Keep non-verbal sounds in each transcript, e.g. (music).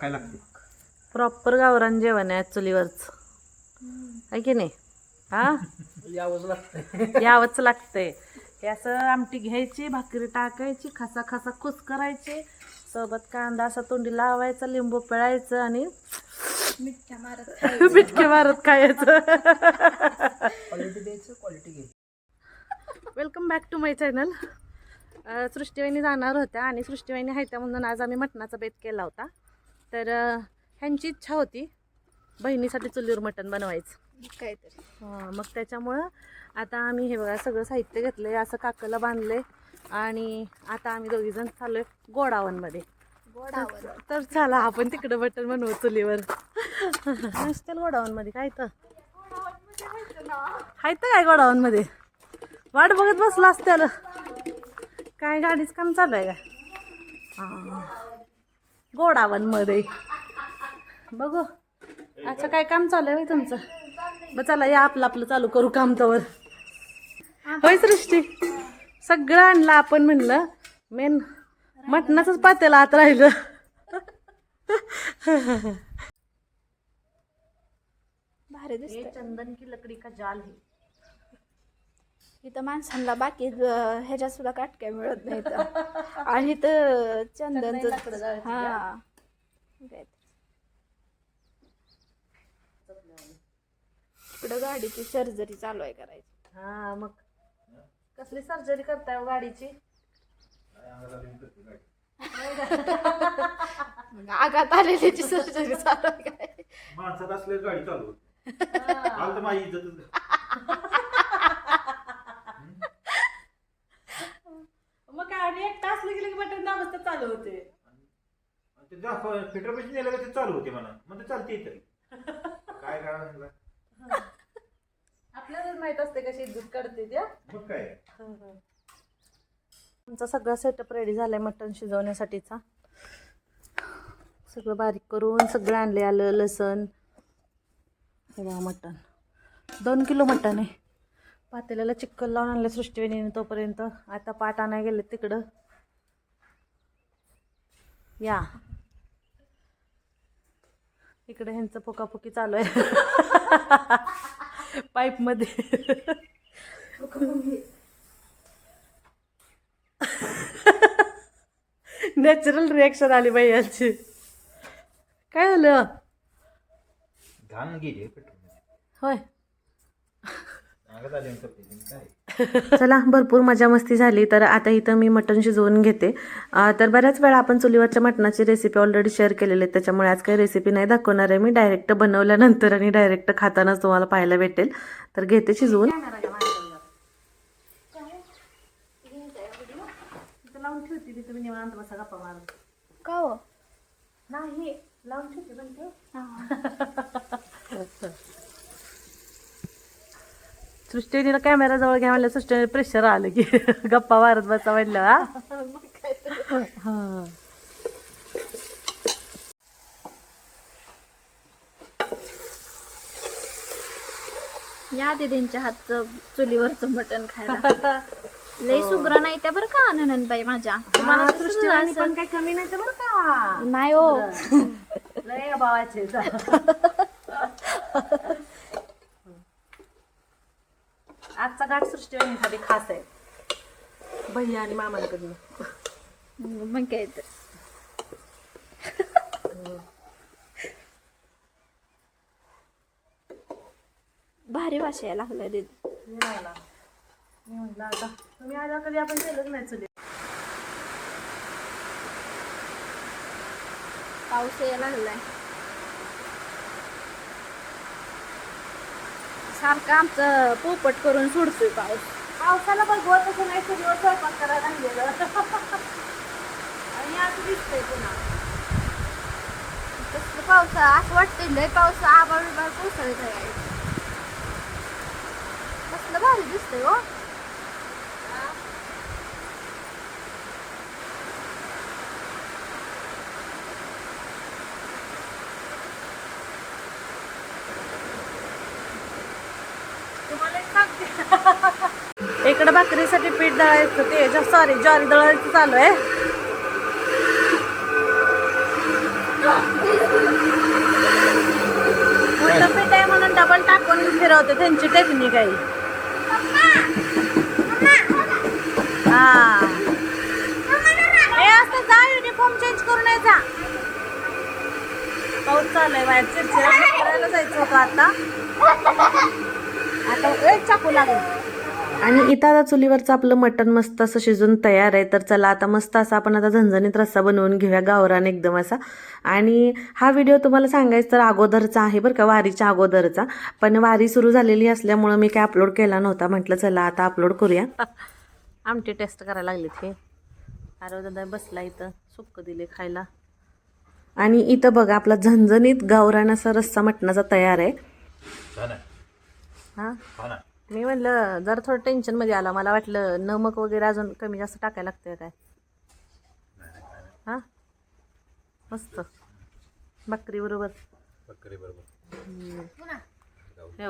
काय लागते? प्रॉपर गावरान जेवण आहे चुलीवरच. आहे की नाही? हा? (laughs) यावंच लागतंय. यावंच लागतंय. हे असं आमटी घ्यायची भाकरी टाकायची खसा खसा खुस करायची सोबत कांदा असा तोंडी लावायचा लिंबू पिळायचं आणि मिठ्या (laughs) मारत खायचं. क्वालिटी द्यायचं क्वालिटी घ्यायची. Welcome back to my channel सृष्टीवाहिनी जाणार होत्या आणि सृष्टीवाहिनी आहे त्या म्हणून आज आम्ही मटणाचा बेत केला होता. तर ह्यांची इच्छा होती बहिणीसाठी चुलीवर मटण बनवायचं. काहीतरी. हा, मग त्याच्यामुळं आता आम्ही हे बघा सगळं साहित्य घेतलं आहे असं काकाला बांधले आणि आता आम्ही दोघीजण चाललो आहे गोडावनमध्ये. गोडावर तर चला आपण तिकडं बटन बनवू चुलीवर. नसतील गोडावनमध्ये काय तर आहे तर काय गोडावनमध्ये? वाट बघत बसला असत्याला. काय गाडीच काम चालू आहे का हा. गोडावनमध्ये. बघू. अच्छा काय काम चालू आहे तुमचं? बरं चला या आपलं आपलं चालू करू काम तवर. होय सृष्टी? सगळं आणलं आपण म्हणलं. मेन मटणाचंच पातेला आत राहिलं. भारी दिसत चंदन की लकडी का जाल है? इथं माणसांना बाकी ह्याच्यात सुद्धा काटक्या मिळत नाही (laughs) आणि इथं चंदनच लाकडं जाळायची हा. इकडं गाडीची सर्जरी चालू आहे करायची. हा मग. कसली सर्जरी करताय हो गाडीची? मग आगात आलेल्याची सर्जरी चालू आहे काय? माणसात असल्या गाडी चालू होती. काल तर माझी इज्जतच (laughs) मग काय आणि एक तास गेले की बटन दाबत चालू होते. ते फिटर नेलं का ते चालू होते म्हणा. चालते तरी काय करावं (laughs) आपल्यालाच माहीत असते कशी दूध काढते त्या? मग काय? आमचा सगळा सेटअप रेडी झालाय मटण शिजवण्यासाठीचा. सगळं बारीक करून सगळं आणले आलं लसण. बघा मटण. दोन किलो मटण आहे. पातेल्याला चिक्कल लावून आणलं सृष्टीवेणीने तोपर्यंत. आता पाट आणाय गेले तिकडं. या. इकडे ह्यांचं पोकापोकी चालू आहे. पाईपमध्ये नॅचरल रिॲक्शन आली बाई यांची. काय झालं? घाण गेली पेट्रोल होय अंगात आली करते काय चला भरपूर मजा मस्ती झाली. तर आता इथं मी मटण शिजवून घेते. तर बऱ्याच वेळा आपण चुलीवरच्या मटणाची रेसिपी ऑलरेडी शेअर केलेली आहे त्याच्यामुळे आज काही रेसिपी नाही दाखवणार आहे मी. डायरेक्ट बनवल्यानंतर आणि डायरेक्ट खातानाच तुम्हाला पाहायला भेटेल. तर घेते शिजवून. का हो? नाही लावून ठेवते पण ठेव हा. सृष्टीने कॅमेरा जवळ घ्या म्हणलं सृष्टीने प्रेशर आलं की (laughs) गप्पा मारत बसा म्हणलं हा? (laughs) हा. या दीदींच्या हातचं चुलीवरचं मटण खायला. (laughs) लई सुग्र नाही त्या बरं का आनंदबाई माझ्या? तुम्हाला मला सृष्टी आणि पण काही कमी नाही तर बरं का. नाही हो. लय आजचा घाट सृष्टीसाठी खास आहे. भैया आणि मामांकडनं. मग काय तर. भारी भाषा यायला लागल्या दीदी. मिळाला मी म्हटलं आता तुम्ही आला कधी आपण केलंच नाही चुली पाऊस यायला लागलाय. सारखं आमचं पोपट करून सोडतोय पाऊस. पावसाला बघवत तसं नाही चुलीवर स्वयंपाक करायला राहिलेलं. आणि आज दिसतंय पुन्हा. कसलं पाऊस असं वाटतंय लय पाऊस आबाळ बिबाळ पावसाळ्यात आहे कसलं भारी दिसतंय हो. इकडं भाकरीसाठी पीठ दळायचं ते सॉरी ज्वारी दळायचं चालू आहे. मोठं पीठ आहे म्हणून डबल टाकून फिरवते त्यांची टेक्निक आहे. हा. हे असं युनिफॉर्म चेंज करून ये जा. पाऊस चालू बाहेर. चिडचिड करायला जायचं होतं आता. आता एक चाकू लागेल. आणि इथं आता चुलीवरचं आपलं मटण मस्त असं शिजून तयार आहे. तर चला आता मस्त असा आपण आता झणझणीत रस्सा बनवून घेऊया गावरान एकदम असा. आणि हा व्हिडिओ तुम्हाला सांगायचं तर अगोदरचा आहे बरं का वारीच्या अगोदरचा. पण वारी सुरू झालेली असल्यामुळं मी काय अपलोड केला नव्हता. म्हटलं चला आता अपलोड करूया. (laughs) आमटी टेस्ट करायला लागलीत हे. अरे दादा बसला इथं. सुक्क दिले खायला. आणि इथं बघा आपला झणझणीत गावरान असा रस्सा मटणाचा तयार आहे. छान आहे. हां? मी म्हणलं जरा थोडं टेन्शनमध्ये आला. मला वाटलं नमक वगैरे अजून कमी जास्त टाकायला लागतंय काय? हां? मस्त. भाकरी बरोबर. बकरी बरोबर. हे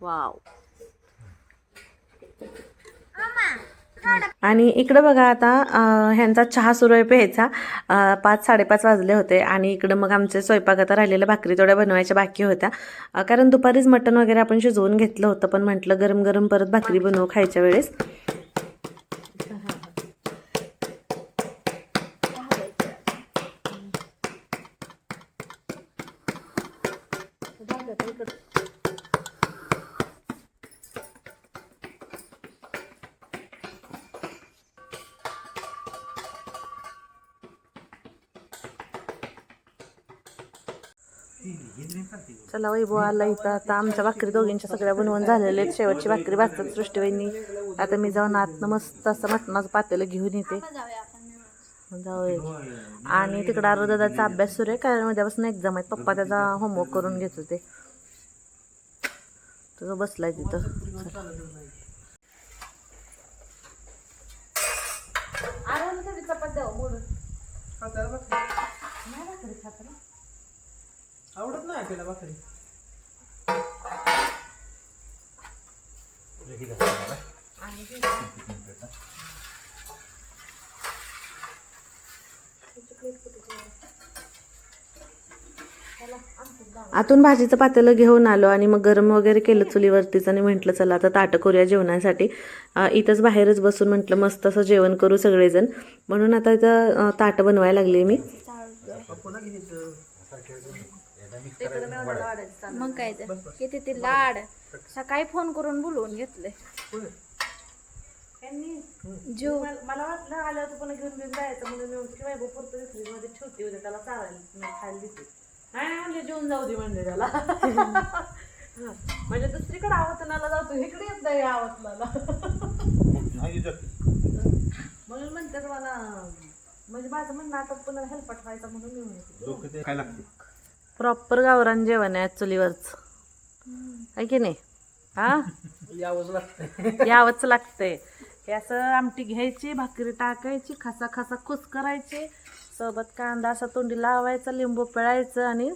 वाव. आणि इकडं बघा आता ह्यांचा चहा सुरू आहे प्यायचा. पाच साडेपाच वाजले होते आणि इकडं मग आमचे स्वयंपाक आता राहिलेल्या भाकरी थोड्या बनवायच्या बाकी होत्या. कारण दुपारीच मटण वगैरे आपण शिजवून घेतलं होतं पण म्हटलं गरम गरम परत भाकरी बनवू खायच्या वेळेस. चला वैभव आला इथं आता आमच्या भाकरी दोघींच्या सगळ्या बनवून झालेल्या आहेत. शेवटची भाकरी भाजतात सृष्टीबाईंनी आता मी जाऊन आतनं मस्त असं मटणाचं पातेलं घेऊन येते. जाऊया. आणि तिकडं आरोदाचा अभ्यास सुरू आहे. कारण उद्यापासून एक्झाम आहेत. पप्पा त्याचा होमवर्क करून घेत होते. तो बसलाय तिथं. आवडत नाही आपल्याला भाकरी. आतून भाजीचं पातेलं घेऊन आलो आणि मग गरम वगैरे केलं चुलीवरतीच आणि म्हटलं चला आता ताटं करूया जेवणासाठी. इथंच बाहेरच बसून म्हटलं मस्त असं जेवण करू सगळेजण. म्हणून आता इथं ताटं बनवायला लागली मी. मग काय तर. किती ते लाड. सकाळी फोन करून बोलवून घेतले जीव मला वाटलं आलं होतं पण घेऊन घेऊन जायचं. म्हणून मी म्हणतो की बाई पुरतं मध्ये ठेवते उद्या त्याला चालायला मी खायला देते. नाही नाही म्हणले जेवून जाऊ दे म्हणले त्याला. (laughs) हा, म्हणजे दुसरीकडे आवतनाला जातो. इकडे येत नाही आवतनाला नाही जात. म्हणून म्हणतात मला माझं म्हणणं आता पुन्हा हेल्पट व्हायचा म्हणून मी म्हणते डोकं ते काय लागते. प्रॉपर गावरान जेवण आहे चुलीवरच. आहे की नाही? हा? यावंच लागतं यावंच लागतंय. हे असं आमटी घ्यायची भाकरी टाकायची खसा खसा खुस करायची. सोबत कांदा असा तोंडी लावायचा लिंबू पिळायचं आणि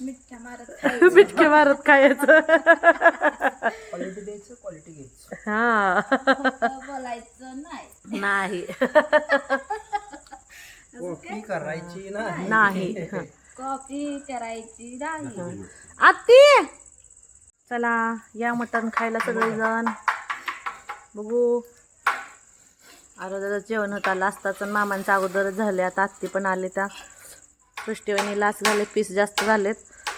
मिठ्या मारत (laughs) बिटके मारत खायचं. क्वालिटी द्यायचं क्वालिटी घ्यायचं. हा. बोलायचं नाही. (laughs) करायची नाही. नाही. (laughs) कॉफी करायची नाही आत्ती! चला या मटण खायला सगळेजण. बघू. अगोदरच जेवण होत. आलं असताच आणि मामांचं अगोदरच झाले. आता आत्ती पण आले त्या. सृष्टीवाणी लास झाले. पीस जास्त झालेत.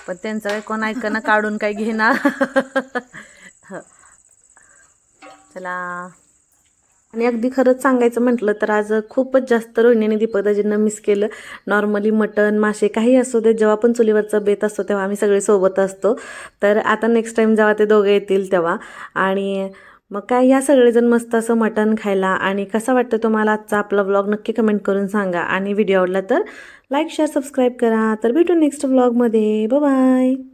पण त्यांचं काही कोण ऐकणं काढून काही घेणार. (laughs) चला. आणि अगदी खरंच सांगायचं म्हटलं तर आज खूपच जास्त रोहिणीने दीपकदाजींना मिस केलं. नॉर्मली मटण मासे काही असू दे जेव्हा पण चुलीवरचा बेत असतो तेव्हा आम्ही सगळे सोबत असतो. तर आता नेक्स्ट टाईम जेव्हा ते दोघे येतील तेव्हा. आणि मग काय या सगळेजण मस्त असं मटण खायला. आणि कसा वाटतं तुम्हाला आजचा आपला व्लॉग नक्की कमेंट करून सांगा. आणि व्हिडिओ आवडला तर लाईक शेअर सबस्क्राईब करा. तर भेटू नेक्स्ट व्लॉगमध्ये बाय